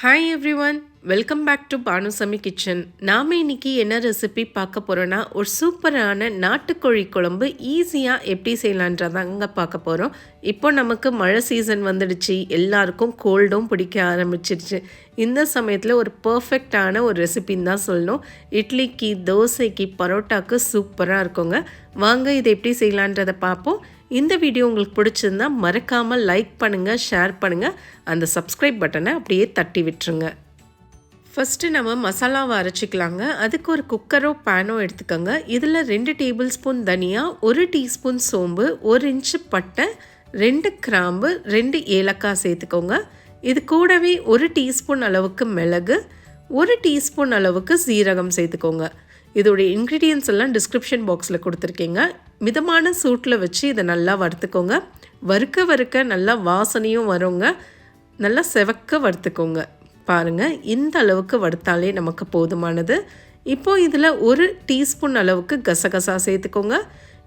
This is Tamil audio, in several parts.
Hi everyone, welcome back to Banusamy kitchen நாம் இன்னைக்கு என்ன ரெசிபி பார்க்க போகிறோன்னா ஒரு சூப்பரான நாட்டுக்கோழி குழம்பு ஈஸியாக எப்படி செய்யலான்றதாங்க பார்க்க போகிறோம் இப்போ நமக்கு மழை சீசன் வந்துடுச்சு. எல்லாருக்கும் கோல்டும் பிடிக்க ஆரம்பிச்சிருச்சு. இந்த சமயத்தில் ஒரு பர்ஃபெக்டான ஒரு ரெசிபின்னு தான் சொல்லணும். இட்லிக்கு தோசைக்கு பரோட்டாக்கு சூப்பராக இருக்குங்க. வாங்க இதை எப்படி செய்யலான்றதை பார்ப்போம். இந்த வீடியோ உங்களுக்கு பிடிச்சிருந்தா மறக்காமல் லைக் பண்ணுங்கள் ஷேர் பண்ணுங்கள் அந்த சப்ஸ்கிரைப் பட்டனை அப்படியே தட்டி விட்டுருங்க. ஃபஸ்ட்டு நம்ம மசாலாவை அரைச்சிக்கலாங்க. அதுக்கு ஒரு குக்கரோ பேனோ எடுத்துக்கோங்க. இதில் ரெண்டு டேபிள் ஸ்பூன் தனியா ஒரு டீஸ்பூன் சோம்பு ஒரு இன்ச்சு பட்டை ரெண்டு கிராம்பு ரெண்டு ஏலக்காய் சேர்த்துக்கோங்க. இது கூடவே ஒரு டீஸ்பூன் அளவுக்கு மிளகு ஒரு டீஸ்பூன் அளவுக்கு சீரகம் சேர்த்துக்கோங்க. இதோடைய இன்க்ரீடியன்ஸ் எல்லாம் டிஸ்கிரிப்ஷன் பாக்ஸில் கொடுத்துருக்கீங்க. மிதமான சூட்டில் வச்சு இதை நல்லா வறுத்துக்கோங்க. வறுக்க வறுக்க நல்லா வாசனையும் வருங்க. நல்லா செவக்க வறுத்துக்கோங்க. பாருங்கள் இந்த அளவுக்கு வறுத்தாலே நமக்கு போதுமானது. இப்போது இதில் ஒரு டீஸ்பூன் அளவுக்கு கசகசா சேர்த்துக்கோங்க.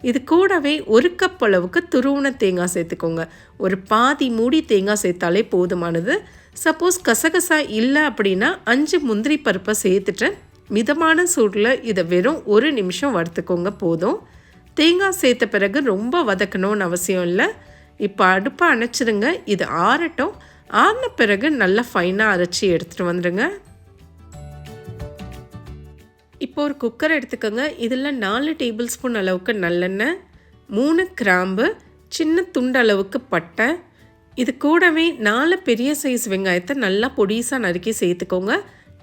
இது கூடவே ஒரு கப் அளவுக்கு துருவன தேங்காய் சேர்த்துக்கோங்க. ஒரு பாதி மூடி தேங்காய் சேர்த்தாலே போதுமானது. சப்போஸ் கசகசா இல்லை அப்படின்னா அஞ்சு முந்திரி பருப்பை சேர்த்துட்டு மிதமான சூடில் இதை வெறும் ஒரு நிமிஷம் வறுத்துக்கோங்க போதும். தேங்காய் சேர்த்த பிறகு ரொம்ப வதக்கணும்னு அவசியம் இல்லை. இப்போ அடுப்பை அணைச்சிருங்க. இது ஆறட்டும். ஆன பிறகு நல்லா ஃபைனாக அரைச்சி எடுத்துகிட்டு வந்துடுங்க இப்போ ஒரு குக்கர் எடுத்துக்கோங்க. இதில் நாலு டேபிள் ஸ்பூன் அளவுக்கு நல்லெண்ணெய் மூணு கிராம்பு சின்ன துண்டு அளவுக்கு பட்டை. இது கூடவே நாலு பெரிய சைஸ் வெங்காயத்தை நல்லா பொடிசாக நறுக்கி சேர்த்துக்கோங்க.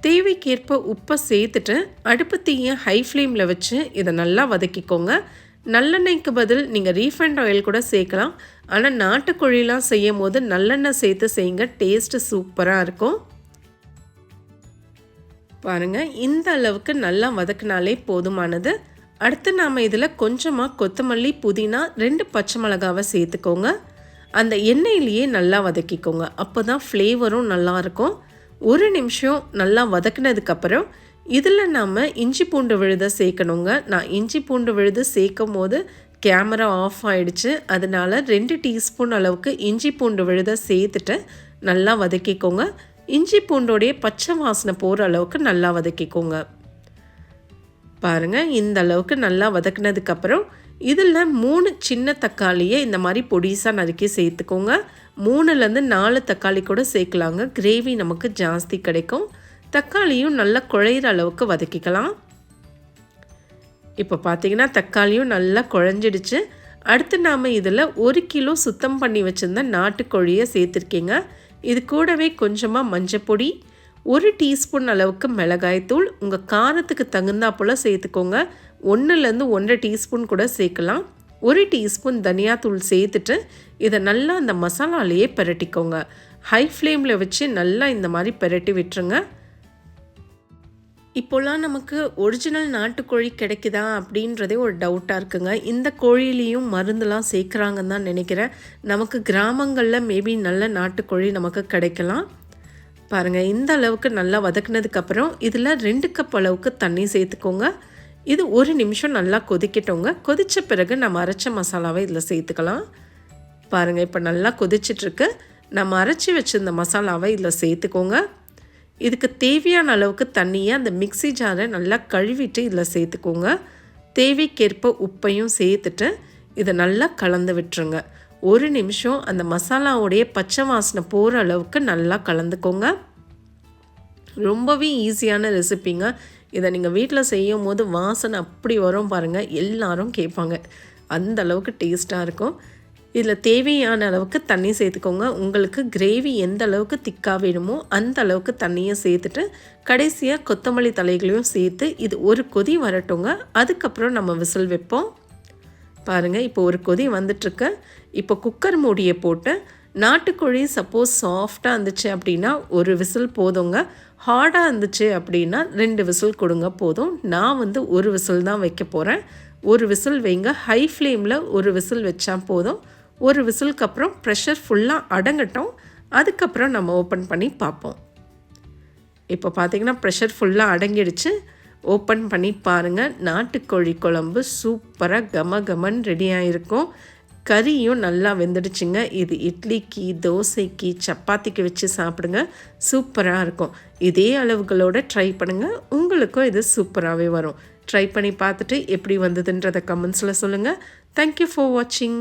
தேவைக்கேற்ப உப்பை சேர்த்துட்டு அடுப்பு தீயை ஹை ஃப்ளேமில் வச்சு இதை நல்லா வதக்கிக்கோங்க. நல்லெண்ணெய்க்கு பதில் நீங்கள் ரீஃபைண்ட் ஆயில் கூட சேர்க்கலாம். ஆனால் நாட்டுக்கோழிலாம் செய்யும் போது நல்லெண்ணெய் சேர்த்து செய்யுங்க. டேஸ்ட்டு சூப்பராக இருக்கும். பாருங்கள் இந்த அளவுக்கு நல்லா வதக்கினாலே போதுமானது. அடுத்து நாம் இதில் கொஞ்சமாக கொத்தமல்லி புதினா ரெண்டு பச்சை மிளகாவை சேர்த்துக்கோங்க. அந்த எண்ணெயிலேயே நல்லா வதக்கிக்கோங்க. அப்போ தான் ஃப்ளேவரும் நல்லாயிருக்கும் ஒரு நிமிஷம் நல்லா வதக்கினதுக்கப்புறம் இதில் நாம் இஞ்சி பூண்டு விழுத சேர்க்கணுங்க. நான் இஞ்சி பூண்டு விழுது சேர்க்கும் போது கேமரா ஆஃப் ஆயிடுச்சு. அதனால் ரெண்டு டீஸ்பூன் அளவுக்கு இஞ்சி பூண்டு விழுத சேர்த்துட்டு நல்லா வதக்கிக்கோங்க. இஞ்சி பூண்டோடைய பச்சை வாசனை போகிற அளவுக்கு நல்லா வதக்கிக்கோங்க. பாருங்கள் இந்த அளவுக்கு நல்லா வதக்குனதுக்கப்புறம் இதில் மூணு சின்ன தக்காளியை இந்த மாதிரி பொடிசாக நறுக்கி சேர்த்துக்கோங்க. மூணுலேருந்து நாலு தக்காளி கூட சேர்க்கலாங்க. கிரேவி நமக்கு ஜாஸ்தி கிடைக்கும். தக்காளியும் நல்லா குழையிற அளவுக்கு வதக்கிக்கலாம். இப்போ பார்த்தீங்கன்னா தக்காளியும் நல்லா குழஞ்சிடுச்சு. அடுத்து நாம் இதில் ஒரு கிலோ சுத்தம் பண்ணி வச்சுருந்த நாட்டுக்கோழியை சேர்த்துருக்கீங்க. இது கூடவே கொஞ்சமாக மஞ்சப்பொடி ஒரு டீஸ்பூன் அளவுக்கு மிளகாய்த்தூள் உங்கள் காரத்துக்கு தகுந்தா போல் சேர்த்துக்கோங்க. ஒன்றுலேருந்து ஒன்றரை டீஸ்பூன் கூட சேர்க்கலாம். ஒரு டீஸ்பூன் தனியாத்தூள் சேர்த்துட்டு இதை நல்லா அந்த மசாலாலேயே பரட்டிக்கோங்க. ஹை ஃப்ளேமில் வச்சு நல்லா இந்த மாதிரி பரட்டி விட்டுருங்க. இப்போல்லாம் நமக்கு ஒரிஜினல் நாட்டுக்கோழி கிடைக்குதா அப்படின்றதே ஒரு டவுட்டாக இருக்குங்க. இந்த கோழிலையும் மருந்துலாம் சேர்க்குறாங்கன்னு தான் நினைக்கிறேன். நமக்கு கிராமங்களில் மேபி நல்ல நாட்டுக்கோழி நமக்கு கிடைக்கலாம். பாருங்கள் இந்த அளவுக்கு நல்லா வதக்குனதுக்கப்புறம் இதில் ரெண்டு கப் அளவுக்கு தண்ணி சேர்த்துக்கோங்க. இது ஒரு நிமிஷம் நல்லா கொதிக்கட்டோங்க. கொதித்த பிறகு நம்ம அரைச்ச மசாலாவை இதில் சேர்த்துக்கலாம். பாருங்கள் இப்போ நல்லா கொதிச்சிட்ருக்கு நம்ம அரைச்சி வச்சுருந்த மசாலாவை இதில் சேர்த்துக்கோங்க. இதுக்கு தேவையான அளவுக்கு தண்ணியை அந்த மிக்சி ஜாரை நல்லா கழுவிட்டு இதில் சேர்த்துக்கோங்க. தேவைக்கேற்ப உப்பையும் சேர்த்துட்டு இதை நல்லா கலந்து விட்டுருங்க. ஒரு நிமிஷம் அந்த மசாலாவுடைய பச்சை வாசனை போகிற அளவுக்கு நல்லா கலந்துக்கோங்க. ரொம்பவே ஈஸியான ரெசிப்பிங்க இதை நீங்கள் வீட்டில் செய்யும் போது வாசனை அப்படி வரும் பாருங்கள் எல்லாரும் கேட்பாங்க. அந்த அளவுக்கு டேஸ்ட்டாக இருக்கும். இதில் தேவையான அளவுக்கு தண்ணி சேர்த்துக்கோங்க. உங்களுக்கு கிரேவி எந்த அளவுக்கு திக்காக வேணுமோ அந்த அளவுக்கு தண்ணியை சேர்த்துட்டு கடைசியாக கொத்தமல்லி தலைகளையும் சேர்த்து இது ஒரு கொதி வரட்டுங்க. அதுக்கப்புறம் நம்ம விசில் வைப்போம். பாருங்கள் இப்போ ஒரு கொதி வந்துட்டுருக்கு. இப்போ குக்கர் மூடியை போட்டு நாட்டுக்கோழி சப்போஸ் சாஃப்டாக இருந்துச்சு அப்படின்னா ஒரு விசில் போதுங்க. ஹார்டாக இருந்துச்சு அப்படின்னா ரெண்டு விசில் கொடுங்க போதும். நான் வந்து ஒரு விசில் தான் வைக்க போகிறேன் ஒரு விசில் வைங்க. ஹை ஃப்ளேமில் ஒரு விசில் வச்சா போதும். ஒரு விசிலுக்கு அப்புறம் ப்ரெஷர் ஃபுல்லாக அடங்கட்டும். அதுக்கப்புறம் நம்ம ஓப்பன் பண்ணி பார்ப்போம். இப்போ பார்த்திங்கன்னா ப்ரெஷர் ஃபுல்லாக அடங்கிடுச்சு. ஓப்பன் பண்ணி பாருங்கள் நாட்டுக்கோழி குழம்பு சூப்பராக கம கமன் ரெடியாக இருக்கும் கறியும் நல்லா வெந்துடுச்சுங்க. இது இட்லிக்கு தோசைக்கு சப்பாத்திக்கு வச்சு சாப்பிடுங்க. சூப்பராக இருக்கும். இதே அளவுகளோட ட்ரை பண்ணுங்கள் உங்களுக்கும் இது சூப்பராகவே வரும். ட்ரை பண்ணி பார்த்துட்டு எப்படி வந்ததுன்றதை கமெண்ட்ஸில் சொல்லுங்கள் தேங்க்யூ ஃபார் வாட்சிங்